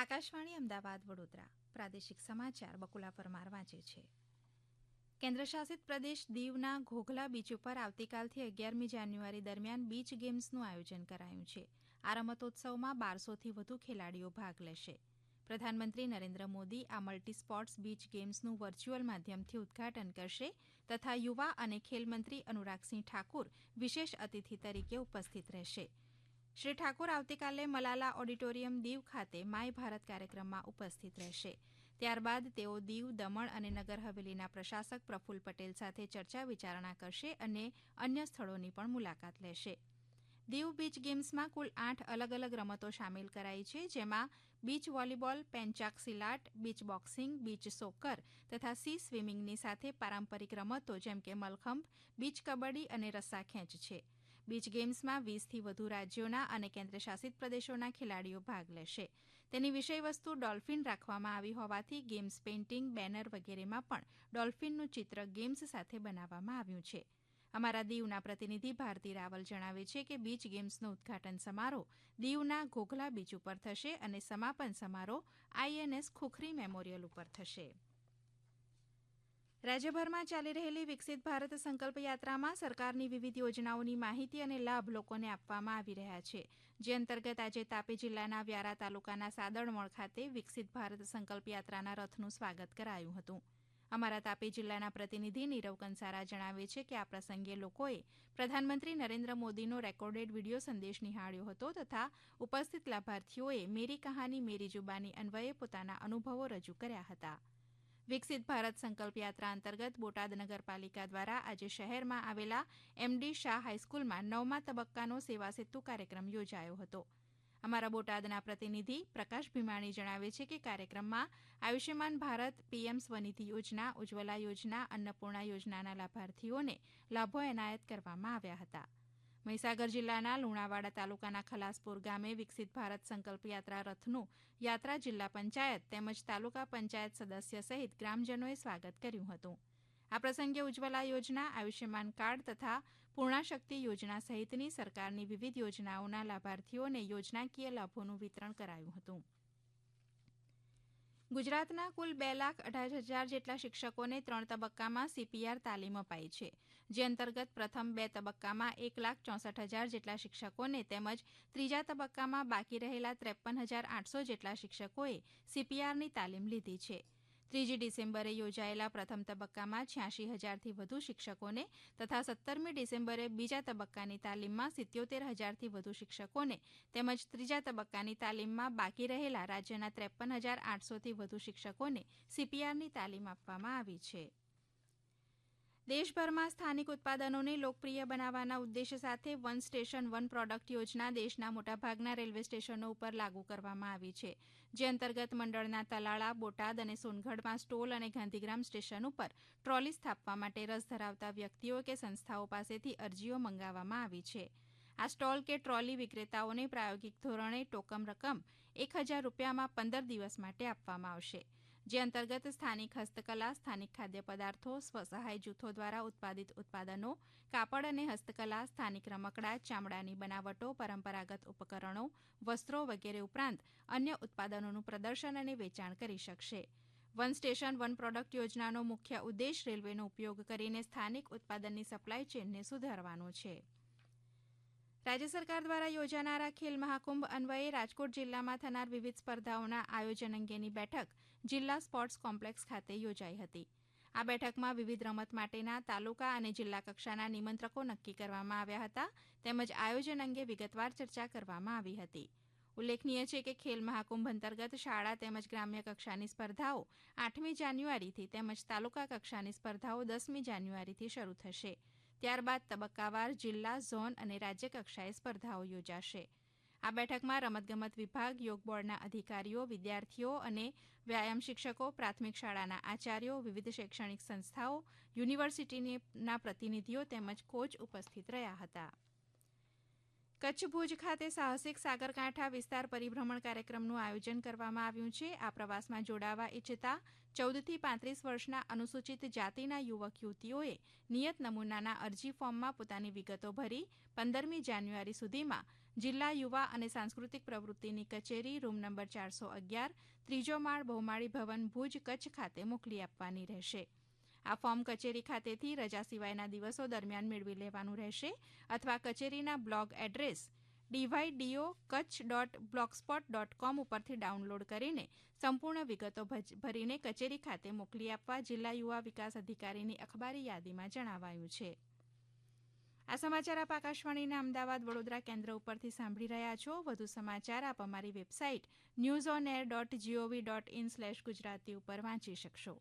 આકાશવાણી અમદાવાદ વડોદરા. પ્રાદેશિક સમાચાર બકુલા પરમાર વાંચે છે. કેન્દ્રશાસિત પ્રદેશ દીવના ઘોઘલા બીચ ઉપર આવતીકાલથી અગિયારમી જાન્યુઆરી દરમિયાન બીચ ગેમ્સનું આયોજન કરાયું છે. આ રમતોત્સવમાં બારસોથી વધુ ખેલાડીઓ ભાગ લેશે. પ્રધાનમંત્રી નરેન્દ્ર મોદી આ મલ્ટી સ્પોર્ટ્સ બીચ ગેમ્સનું વર્ચ્યુઅલ માધ્યમથી ઉદઘાટન કરશે તથા યુવા અને ખેલમંત્રી અનુરાગસિંહ ઠાકુર વિશેષ અતિથિ તરીકે ઉપસ્થિત રહેશે. શ્રી ઠાકુર આવતીકાલે મલાલા ઓડિટોરિયમ દીવ ખાતે માય ભારત કાર્યક્રમમાં ઉપસ્થિત રહેશે. ત્યારબાદ તેઓ દીવ, દમણ અને નગર હવેલીના પ્રશાસક પ્રફુલ્લ પટેલ સાથે ચર્ચા વિચારણા કરશે અને અન્ય સ્થળોની પણ મુલાકાત લેશે. દીવ બીચ ગેમ્સમાં કુલ આઠ અલગ અલગ રમતો સામેલ કરાઈ છે, જેમાં beach volleyball, pencak silat, beach boxing, beach soccer તથા સી સ્વિમિંગની સાથે પારંપરિક રમતો જેમ કે મલખંભ, બીચ કબડ્ડી અને રસ્સા ખેંચ છે. બીચ ગેમ્સમાં વીસથી વધુ રાજ્યોના અને કેન્દ્રશાસિત પ્રદેશોના ખેલાડીઓ ભાગ લેશે. તેની વિષયવસ્તુ ડોલ્ફિન રાખવામાં આવી હોવાથી ગેમ્સ પેઇન્ટિંગ, બેનર વગેરેમાં પણ ડોલ્ફિનનું ચિત્ર ગેમ્સ સાથે બનાવવામાં આવ્યું છે. અમારા દીવના પ્રતિનિધિ ભારતી રાવલ જણાવે છે કે બીચ ગેમ્સનો ઉદઘાટન સમારોહ દીવના ઘોઘલા બીચ ઉપર થશે અને સમાપન સમારોહ આઈએનએસ ખુખરી મેમોરિયલ ઉપર થશે. રાજ્યભરમાં ચાલી રહેલી વિકસિત ભારત સંકલ્પ યાત્રામાં સરકારની વિવિધ યોજનાઓની માહિતી અને લાભ લોકોને આપવામાં આવી રહ્યા છે. જે અંતર્ગત આજે તાપી જિલ્લાના વ્યારા તાલુકાના સાદળમળ ખાતે વિકસિત ભારત સંકલ્પ યાત્રાના રથનું સ્વાગત કરાયું હતું. અમારા તાપી જિલ્લાના પ્રતિનિધિ નીરવ કંસારા જણાવે છે કે આ પ્રસંગે લોકોએ પ્રધાનમંત્રી નરેન્દ્ર મોદીનો રેકોર્ડેડ વીડિયો સંદેશ નિહાળ્યો હતો તથા ઉપસ્થિત લાભાર્થીઓએ મેરી કહાની, મેરી જુબાની અન્વયે પોતાના અનુભવો રજૂ કર્યા હતા. વિકસિત ભારત સંકલ્પ યાત્રા અંતર્ગત બોટાદ નગરપાલિકા દ્વારા આજે શહેરમાં આવેલા એમડી શાહ હાઈસ્કૂલમાં નવમા તબક્કાનો સેવા સેતુ કાર્યક્રમ યોજાયો હતો. અમારા બોટાદના પ્રતિનિધિ પ્રકાશ ભીમાણી જણાવે છે કે કાર્યક્રમમાં આયુષ્યમાન ભારત પીએમ સ્વનિધિ યોજના, ઉજ્જવલા યોજના, અન્નપૂર્ણા યોજનાના લાભાર્થીઓને લાભો એનાયત કરવામાં આવ્યા હતા. મહીસાગર જિલ્લાના લુણાવાડા તાલુકાના ખલાસપુર ગામે વિકસિત ભારત સંકલ્પ યાત્રા રથનું યાત્રા જિલ્લા પંચાયત તેમજ તાલુકા પંચાયત સદસ્ય સહિત ગ્રામજનોએ સ્વાગત કર્યું હતું. આ પ્રસંગે ઉજ્જવલા યોજના, આયુષ્યમાન કાર્ડ તથા પૂર્ણાશક્તિ યોજના સહિતની સરકારની વિવિધ યોજનાઓના લાભાર્થીઓને યોજનાકીય લાભોનું વિતરણ કરાયું હતું. ગુજરાતના કુલ બે લાખ અઢાર હજાર જેટલા શિક્ષકોને ત્રણ તબક્કામાં સીપીઆર તાલીમ અપાઈ છે. જે અંતર્ગત પ્રથમ બે તબક્કામાં એક લાખ ચોસઠ હજાર જેટલા શિક્ષકોને તેમજ ત્રીજા તબક્કામાં બાકી રહેલા ત્રેપન હજાર આઠસો જેટલા શિક્ષકોએ સીપીઆરની તાલીમ લીધી છે. ત્રીજી ડિસેમ્બરે યોજાયેલા પ્રથમ તબક્કામાં છ્યાસી હજારથી વધુ શિક્ષકોને તથા સત્તરમી ડિસેમ્બરે બીજા તબક્કાની તાલીમમાં સિત્યોતેર હજારથી વધુ શિક્ષકોને તેમજ ત્રીજા તબક્કાની તાલીમમાં બાકી રહેલા રાજ્યના ત્રેપન હજાર આઠસોથી વધુ શિક્ષકોને સીપીઆરની તાલીમ આપવામાં આવી છે. દેશભરમાં સ્થાનિક ઉત્પાદનોને લોકપ્રિય બનાવવાના ઉદ્દેશ સાથે વન સ્ટેશન, વન પ્રોડક્ટ યોજના દેશના મોટાભાગના રેલવે સ્ટેશનો ઉપર લાગુ કરવામાં આવી છે, જે અંતર્ગત મંડળના તલાળા, બોટાદ અને સોનગઢમાં સ્ટોલ અને ગાંધીગ્રામ સ્ટેશન ઉપર ટ્રોલી સ્થાપવા માટે રસ ધરાવતા વ્યક્તિઓ કે સંસ્થાઓ પાસેથી અરજીઓ મંગાવવામાં આવી છે. આ સ્ટોલ કે ટ્રોલી વિક્રેતાઓને પ્રાયોગિક ધોરણે ટોકમ રકમ એક હજાર રૂપિયામાં પંદર દિવસ માટે આપવામાં આવશે. જે અંતર્ગત સ્થાનિક હસ્તકલા, સ્થાનિક ખાદ્ય પદાર્થો સ્વસહાય જૂથો દ્વારા ઉત્પાદિત ઉત્પાદનો, કાપડ અને હસ્તકલા, સ્થાનિક રમકડા, ચામડાની બનાવટો, પરંપરાગત ઉપકરણો, વસ્ત્રો વગેરે ઉપરાંત અન્ય ઉત્પાદનોનું પ્રદર્શન અને વેચાણ કરી શકશે. વન સ્ટેશન, વન પ્રોડક્ટ યોજનાનો મુખ્ય ઉદ્દેશ રેલવેનો ઉપયોગ કરીને સ્થાનિક ઉત્પાદનની સપ્લાય ચેનને સુધારવાનો છે. રાજ્ય સરકાર દ્વારા યોજાનારા ખેલ મહાકુંભ અન્વયે રાજકોટ જિલ્લામાં થનાર વિવિધ સ્પર્ધાઓના આયોજન અંગેની બેઠક જિલ્લા સ્પોર્ટ્સ કોમ્પ્લેક્સ ખાતે યોજાઈ હતી. આ બેઠકમાં વિવિધ રમત માટેના તાલુકા અને જિલ્લા કક્ષાના નિમંત્રકો નક્કી કરવામાં આવ્યા હતા, તેમજ આયોજન અંગે વિગતવાર ચર્ચા કરવામાં આવી હતી. ઉલ્લેખનીય છે કે ખેલ મહાકુંભ અંતર્ગત શાળા તેમજ ગ્રામ્ય કક્ષાની સ્પર્ધાઓ આઠમી જાન્યુઆરીથી તેમજ તાલુકા કક્ષાની સ્પર્ધાઓ દસમી જાન્યુઆરીથી શરૂ થશે. ત્યારબાદ તબક્કાવાર જિલ્લા, ઝોન અને રાજ્ય કક્ષાએ સ્પર્ધાઓ યોજાશે. આ બેઠકમાં રમતગમત વિભાગ, યોગ બોર્ડના અધિકારીઓ, વિદ્યાર્થીઓ અને વ્યાયામ શિક્ષકો, પ્રાથમિક શાળાના આચાર્યો, વિવિધ શૈક્ષણિક સંસ્થાઓ, યુનિવર્સિટીના પ્રતિનિધિઓ તેમજ કોચ ઉપસ્થિત રહ્યા હતા. કચ્છ ભુજ ખાતે સાહસિક સાગરકાંઠા વિસ્તાર પરિભ્રમણ કાર્યક્રમનું આયોજન કરવામાં આવ્યું છે. આ પ્રવાસમાં જોડાવા ઇચ્છતા ચૌદથી પાંત્રીસ વર્ષના અનુસૂચિત જાતિના યુવક, યુવતીઓએ નિયત નમૂનાના અરજી ફોર્મમાં પોતાની વિગતો ભરી પંદરમી જાન્યુઆરી સુધીમાં જિલ્લા યુવા અને સાંસ્કૃતિક પ્રવૃત્તિની કચેરી રૂમ નંબર ચારસો અગિયાર, ત્રીજો માળ બહુમાળી ભવન ભુજ કચ્છ ખાતે મોકલી આપવાની રહેશે. આ ફોર્મ કચેરી ખાતેથી રજા સિવાયના દિવસો દરમિયાન મેળવી લેવાનું રહેશે અથવા કચેરીના blog address DYDO Kutch dot blogspot dot com ઉપરથી ડાઉનલોડ કરીને સંપૂર્ણ વિગતો ભરીને કચેરી ખાતે મોકલી આપવા જિલ્લા યુવા વિકાસ અધિકારીની અખબારી યાદીમાં જણાવાયું છે. આ સમાચાર આપ આકાશવાણીના અમદાવાદ વડોદરા કેન્દ્ર ઉપરથી સાંભળી રહ્યા છો. વધુ સમાચાર આપ અમારી website news on air dot GOV dot in slash Gujarati ઉપર વાંચી શકશો.